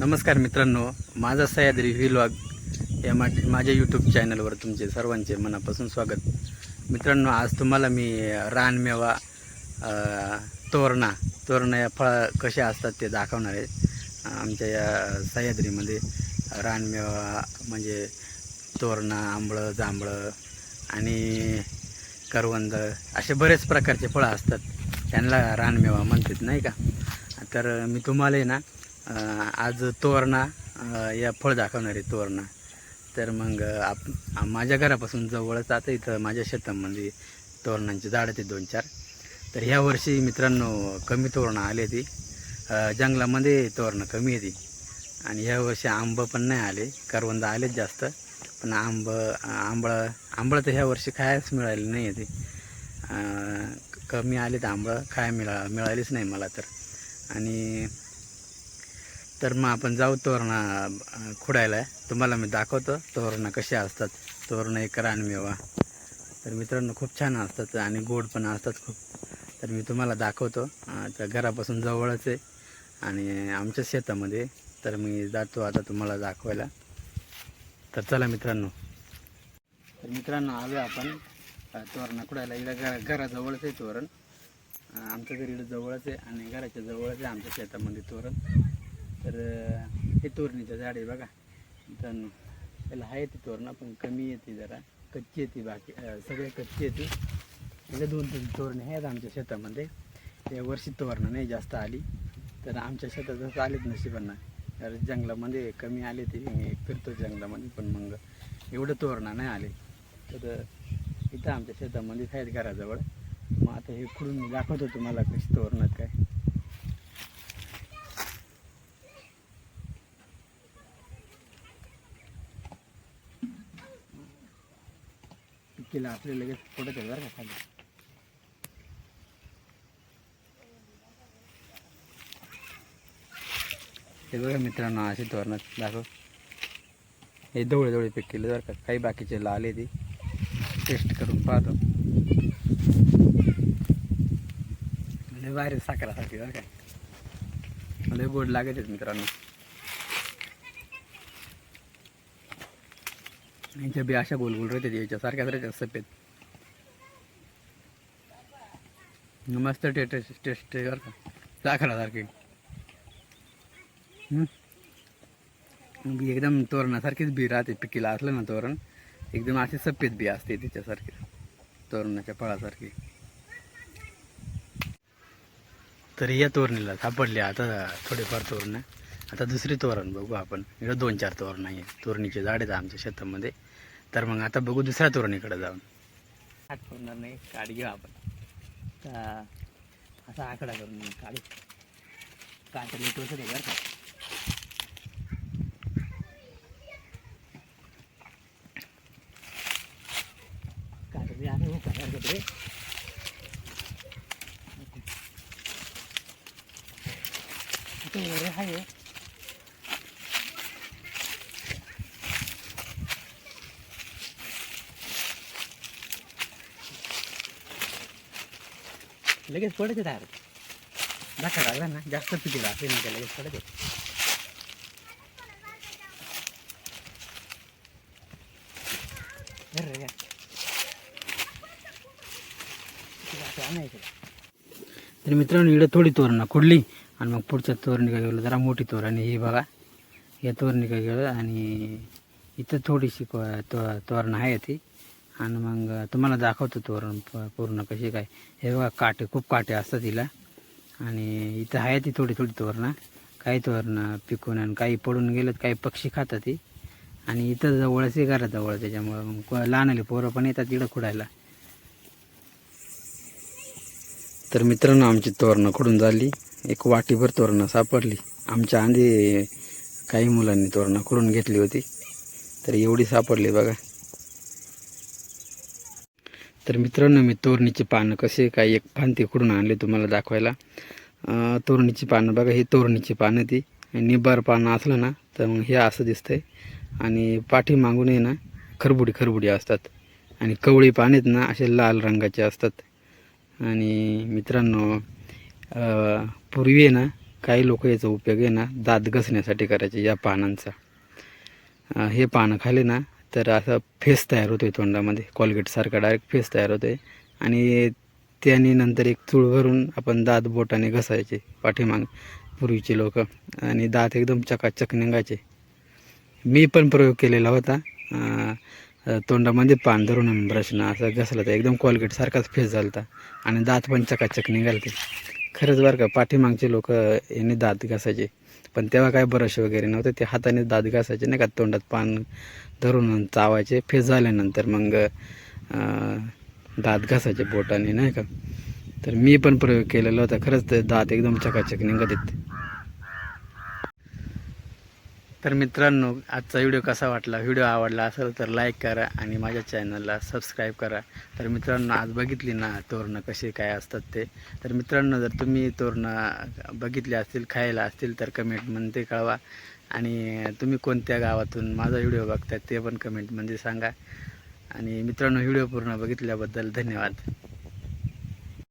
नमस्कार मित्रांनो माझा सह्याद्री व्हिलॉग या मा माझ्या यूट्यूब चॅनलवर तुमचे सर्वांचे मनापासून स्वागत. मित्रांनो आज तुम्हाला मी रानमेवा तोरणा तोरणा या फळ कसे असतात ते दाखवणार आहे. आमच्या या सह्याद्रीमध्ये रानमेवा म्हणजे तोरणा आंबळं जांभळं आणि करवंद असे बरेच प्रकारचे फळं असतात. त्यांना रानमेवा म्हणतात नाही का? तर मी तुम्हाला आहे ना आज तोरणा या फळ दाखवणारे तोरणा. तर मग आप माझ्या घरापासून जवळच आता इथं माझ्या शेतामध्ये तोरणांची झाडं ते दोन चार तर ह्या वर्षी मित्रांनो कमी तोरणं आले ती. जंगलामध्ये तोरणं कमी येते आणि ह्या वर्षी आंब पण नाही आले. करवंद आलेच जास्त. पण आंब आंबळं आंबळं तर ह्या वर्षी खायच मिळाले नाही आहे ते. कमी आले तर आंबळं. खाय मिळा मिळालीच नाही मला तर. आणि तर मग आपण जाऊ तोरणा खुडायला. तुम्हाला मी दाखवतो तोरणा कसे असतात. तोरणं एक रानमेवा तर मित्रांनो खूप छान असतात आणि गोड पण असतात खूप. तर मी तुम्हाला दाखवतो. तर घरापासून जवळच आहे आणि आमच्या शेतामध्ये. तर मी जातो आता तुम्हाला दाखवायला. तर चला मित्रांनो. तर मित्रांनो आलो आपण. तोरणा खुडायला. इकडं घरा घराजवळच आहे तोरण. आमच्या घरी इकडं जवळच आहे आणि घराच्या जवळच आहे आमच्या शेतामध्ये तोरण. तर हे तोरणीचं झाड आहे बघा. तर त्याला आहे ती तोरणं पण कमी येते जरा. कच्ची येते बाकी सगळे कच्ची येते. म्हणजे दोन तीन तोरणे आहेत आमच्या शेतामध्ये. या वर्षी तोरणं नाही जास्त आली. तर आमच्या शेतात जसं आलेच नशिबांना. तर जंगलामध्ये कमी आले ते मी फिरतो जंगलामध्ये पण मग एवढं तोरणं नाही आले. तर इथं आमच्या शेतामध्ये आहेत घराजवळ. मग आता हे खुडून दाखवतो तुम्हाला कशी तोरणात काय. केलं आपले लगेच फोटो बरं का खाली. हे बघा मित्रांनो असे धोरणात दाखव. हे डोळे डोळे पिक केले बरं का. काही बाकीचे लाल ते. टेस्ट करून पाहतो. लय बाहेर साखरासाठी बरं का. लय गोड लागत आहेत मित्रांनो. यांच्या बी अशा गोल गोल राहतात याच्यासारख्याच राहतात सफेद मस्त टेस्ट टेस्ट बरं का. साखरासारखी. बी एकदम तोरणासारखीच बी राहते पिकीला असलं ना तोरण एकदम अशी सफेद बी असते त्याच्यासारखी तोरणाच्या फळासारखी. तर या तोरणीला सापडले आता थोडेफार तोरण. आता दुसरी तोरण बघू आपण. इकडं दोन चार तोरण आहे. तोरणीचे झाड आहेत आमच्या शेतामध्ये. तर मग आता बघू दुसऱ्या तोरणीकडे जाऊन. हात नाही काढ घेऊ आपण. तर असा आकडा करून काढू. काटली टोचत आहे बरं का काढले आहे. हो काढायला रे इथे वर आहे लगेच पडते तार धक्का लागला ना जास्त पिकेला असे नाही का लगेच पडते. तर मित्रांनो इकडे थोडी तोरणं कुडली आणि मग पुढच्या तोरणी काय गेलो जरा मोठी तोर आणि ही बघा. या तोरणी काय गेलं आणि इथं थोडीशी तो तोरणं आहे ती आणि मग तुम्हाला दाखवतो तोरण पूर्ण कशी काय. हे बघा काटे खूप काटे असतात तिला आणि इथं आहे ती थोडी थोडी तोरणं. काही तोरणं पिकून आणि काही पडून गेलं काही पक्षी खातात ती. आणि इथं जवळच करा जवळच त्याच्यामुळं. मग को- लहान आले पोरं पण येतात तिकडं खुडायला. तर मित्रांनो आमची तोरणं खुडून झाली. एक वाटीभर तोरणं सापडली. आमच्या आधी काही मुलांनी तोरणं खुडून घेतली होती. तर एवढी सापडली बघा. तर मित्रांनो मी तोरणीची पानं कसे काय एक फांती खुडून आणले तुम्हाला दाखवायला. तोरणीची पानं बघा ही तोरणीची पानं ती. निबार पानं असलं ना तर मग हे असं दिसतंय. आणि पाठीमागून आहे ना खरबुडी खरबुडी असतात. आणि कवळी पानेत ना असे लाल रंगाचे असतात. आणि मित्रांनो पूर्वी आहे ना काही लोक याचा उपयोग आहे ना दात घसण्यासाठी करायचे या पानांचा. हे पानं खाली ना तर असं फेस तयार होतोय तोंडामध्ये. कॉलगेटसारखा डायरेक्ट फेस तयार होतोय. आणि त्याने नंतर एक चूळ भरून आपण दात बोटाने घसायचे पाठीमाग पूर्वीचे लोक. आणि दात एकदम चकाचक निघायचे. मी पण प्रयोग केलेला होता. तोंडामध्ये पान धरून ब्रशनं असं घसलं तर एकदम कॉलगेटसारखाच फेस झाला होता आणि दात पण चकाचक निघालते. खरंच बरं का पाठीमागचे लोक याने दात घासायचे. पण तेव्हा काय ब्रश वगैरे नव्हते ते हाताने दात घासायचे नाही का? तोंडात पान धरून चावायचे फेस झाल्यानंतर मग दात घासायचे बोटाने नाही का? तर मी पण प्रयोग केलेला होता. खरंच ते दात एकदम चकाचक निघत येते तर मित्रांनो आजचा व्हिडिओ कसा वाटला? व्हिडिओ आवडला असेल तर लाईक करा आणि माझ्या चॅनलला सबस्क्राईब करा. तर मित्रांनो आज बघितली ना तोरणं कसे काय असतात ते? तर मित्रांनो जर तुम्ही तोरणं बघितले असतील खायला असतील तर कमेंटमध्ये कळवा. आणि तुम्ही कोणत्या गावातून माझा व्हिडिओ बघताय ते पण कमेंटमध्ये सांगा. आणि मित्रांनो व्हिडिओ पूर्ण बघितल्याबद्दल धन्यवाद.